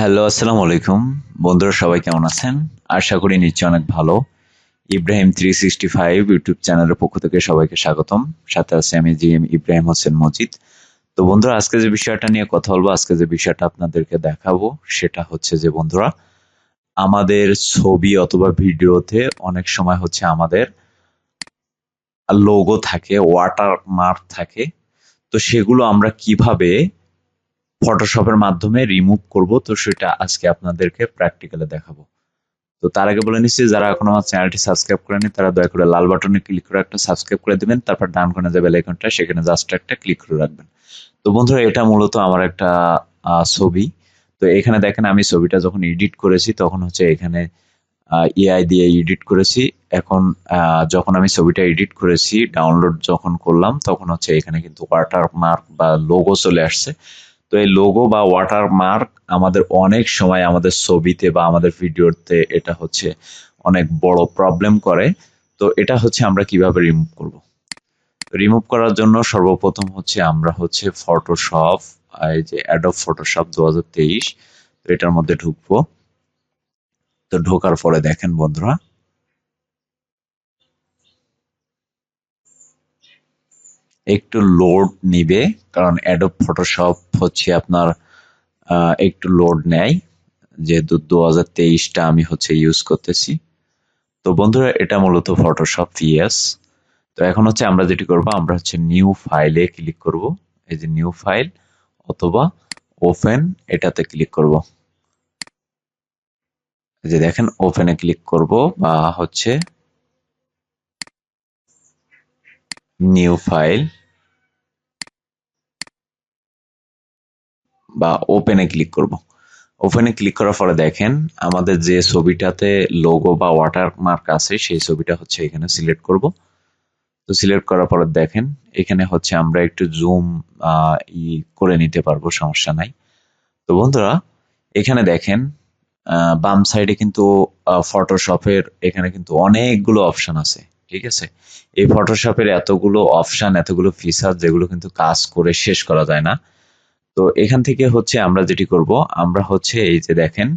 Hello আসসালামু আলাইকুম বন্ধুরা, সবাই কেমন আছেন? আশা করি নিশ্চয় অনেক ভালো। Ibrahim three sixty five YouTube চ্যানেলের পক্ষ থেকে সবাইকে স্বাগতম। সাথে আছে আমি জি এম ইব্রাহিম হোসেন মজিদ তো বন্ধুরা, আজকে যে বিষয়টা নিয়ে কথা বলব, আজকে যে বিষয়টা আপনাদেরকে দেখাবো, সেটা হচ্ছে যে বন্ধুরা, আমাদের ছবি অথবা ভিডিওতে অনেক সময় হচ্ছে আমাদের লোগো থাকে ওয়াটার মার্ক থাকে। তো সেগুলো আমরা কীভাবে ফটোশপের মাধ্যমে রিমুভ করব, তো সেটা আজকে আপনাদেরকে প্র্যাকটিক্যালে দেখাবো। তো তার আগে বলে নিচ্ছি, যারা এখন আমার চ্যানেলটি সাবস্ক্রাইব করেনি তারা দয়া করে লাল বাটনে ক্লিক করে একটা সাবস্ক্রাইব করে দিবেন, তারপর ডান কোণে যে বেল আইকনটা সেখানে জাস্ট একটা ক্লিক করে রাখবেন। তো বন্ধুরা, এটা মূলত আমার একটা ছবি। তো এখানে দেখেন, আমি ছবিটা যখন এডিট করেছি, তখন হচ্ছে এখানে এআই দিয়ে এডিট করেছি। এখন যখন আমি ছবিটা এডিট করেছি ডাউনলোড যখন করলাম, তখন হচ্ছে এখানে কিন্তু ওয়াটার মার্ক বা লোগো চলে আসছে। তো এই লোগো বা ওয়াটার মার্ক আমাদের অনেক সময় আমাদের ছবিতে বা আমাদের ভিডিওতে এটা হচ্ছে অনেক বড় প্রবলেম করে। তো এটা হচ্ছে আমরা কীভাবে রিমুভ করব? রিমুভ করার জন্য সর্বপ্রথম হচ্ছে আমরা হচ্ছে ফটোশপ এই যে অ্যাডব ফটোশপ দু হাজার তেইশ এটার মধ্যে ঢুকবো। তো ঢোকার পরে দেখেন বন্ধুরা একটু লোড নিবে, কারণ অ্যাডব ফটোশপ হচ্ছে আপনার একটু লোড নেয়। যেহেতু দু হাজার তেইশটা আমি হচ্ছে ইউজ করতেছি। তো বন্ধুরা, এটা মূলত ফটোশপ পিএস তো এখন হচ্ছে আমরা যেটি করব, আমরা হচ্ছে নিউ ফাইলে ক্লিক করব। এই যে নিউ ফাইল অথবা ওপেন এটাতে ক্লিক করব। যে দেখেন ওপেনে ক্লিক করব বা হচ্ছে নিউ ফাইল বা ওপেনে ক্লিক করব। ওপেনে ক্লিক করার পরে দেখেন, আমাদের যে ছবিটাতে লোগো বা ওয়াটার মার্ক আছে, সেই ছবিটা হচ্ছে এখানে সিলেক্ট করব। তো সিলেক্ট করার পরে দেখেন, এখানে হচ্ছে আমরা একটু জুম ই করে নিতে পারব, সমস্যা নাই। তো বন্ধুরা, এখানে দেখেন বাম সাইডে কিন্তু ফটোশপের এখানে কিন্তু অনেকগুলো অপশন আছে, ঠিক আছে? এই ফটোশপের এতগুলো অপশন এতগুলো ফিচার যেগুলো কিন্তু কাজ করে শেষ করা যায় না। তো এখান থেকে হচ্ছে আমরা যেটি করব, আমরা হচ্ছে এই যে দেখেন,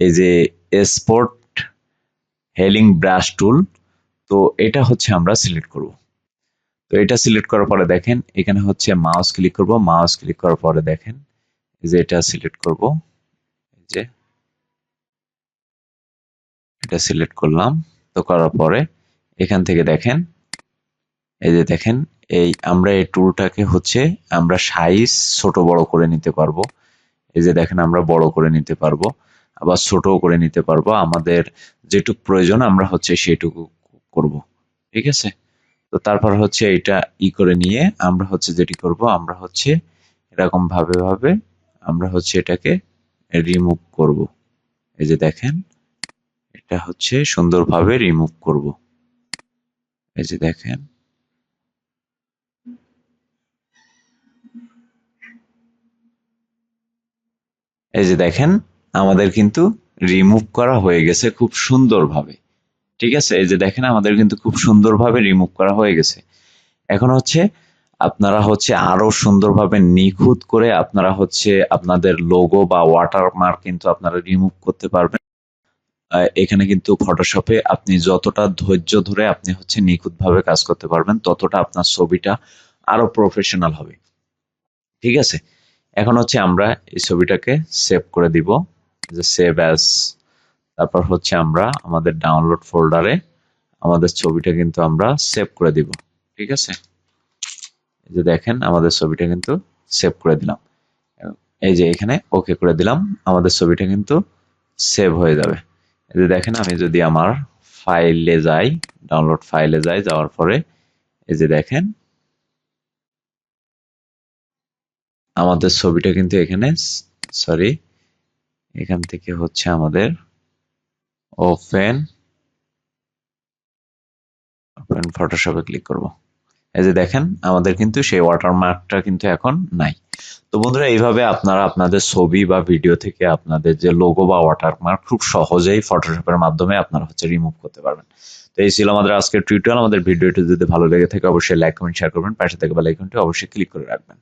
এই যে স্পোর্ট হেলিং ব্রাশ টুল তো এটা হচ্ছে আমরা সিলেক্ট করব। তো এটা সিলেক্ট করার পরে দেখেন, এখানে হচ্ছে মাউস ক্লিক করব মাউস ক্লিক করার পরে দেখেন, এই যে এটা সিলেক্ট করব, এই যে এটা সিলেক্ট করলাম, তো করার পরে এখান থেকে দেখেন, এই যে দেখেন এই আমরা এই টুলটাকে হচ্ছে আমরা সাইজ ছোট বড় করে নিতে পারব। এই যে দেখেন আমরা বড় করে নিতে পারব আবার ছোট করে নিতে পারব। আমাদের যেটুকু প্রয়োজন আমরা হচ্ছে সেটুকু করব। ঠিক আছে? তো তারপর হচ্ছে এটা ই করে নিয়ে আমরা হচ্ছে যেটি করব, আমরা হচ্ছে এরকম ভাবে ভাবে আমরা হচ্ছে এটাকে রিমুভ করব। এই যে দেখেন, এটা হচ্ছে সুন্দরভাবে রিমুভ করব। এই যে দেখেন এই যে দেখেন, আমাদের কিন্তু রিমুভ করা হয়ে গেছে খুব সুন্দরভাবে। ঠিক আছে? এই যে দেখেন, আমাদের কিন্তু খুব সুন্দরভাবে রিমুভ করা হয়ে গেছে। এখন হচ্ছে, আপনারা হচ্ছে আরও সুন্দরভাবে নিখুঁত করে আপনারা হচ্ছে আপনাদের লোগো বা ওয়াটারমার্ক কিন্তু আপনারা রিমুভ করতে পারবেন। এখানে কিন্তু ফটোশপে আপনি যতটা ধৈর্য ধরে আপনি হচ্ছে নিখুঁতভাবে কাজ করতে পারবেন, ততটা আপনার ছবিটা আরও প্রফেশনাল হবে। ঠিক আছে? এখন হচ্ছে আমরা এই ছবিটাকে সেভ করে দিব যে সেভ অ্যাজ তারপর হচ্ছে আমরা আমাদের ডাউনলোড ফোল্ডারে আমাদের ছবিটা কিন্তু আমরা সেভ করে দিব, ঠিক আছে? এই যে দেখেন, আমাদের ছবিটা কিন্তু সেভ করে দিলাম। এই যে এখানে ওকে করে দিলাম, আমাদের ছবিটা কিন্তু সেভ হয়ে যাবে। এই যে দেখেন, আমি যদি আমার ফাইলে যাই ডাউনলোড ফাইলে যাই, যাওয়ার পরে এই যে দেখেন আমাদের ছবিটা কিন্তু এখানে সরি এখান থেকে হচ্ছে আমাদের ওপেন ওপেন ফটোশপে ক্লিক করব। এই যে দেখেন, আমাদের কিন্তু সেই ওয়াটারমার্কটা কিন্তু এখন নাই। তো বন্ধুরা, এইভাবে আপনারা আপনাদের ছবি বা ভিডিও থেকে আপনাদের যে লোগো বা ওয়াটারমার্ক খুব সহজেই ফটোশপের মাধ্যমে আপনারা হচ্ছে রিমুভ করতে পারবেন। তো এই ছিল আমাদের আজকের টিউটোরিয়াল আমাদের ভিডিওটি যদি ভালো লেগে থাকে, অবশ্যই লাইক কমেন্ট শেয়ার করবেন। পাশে থেকে বেল আইকনটি অবশ্যই ক্লিক করে রাখবেন।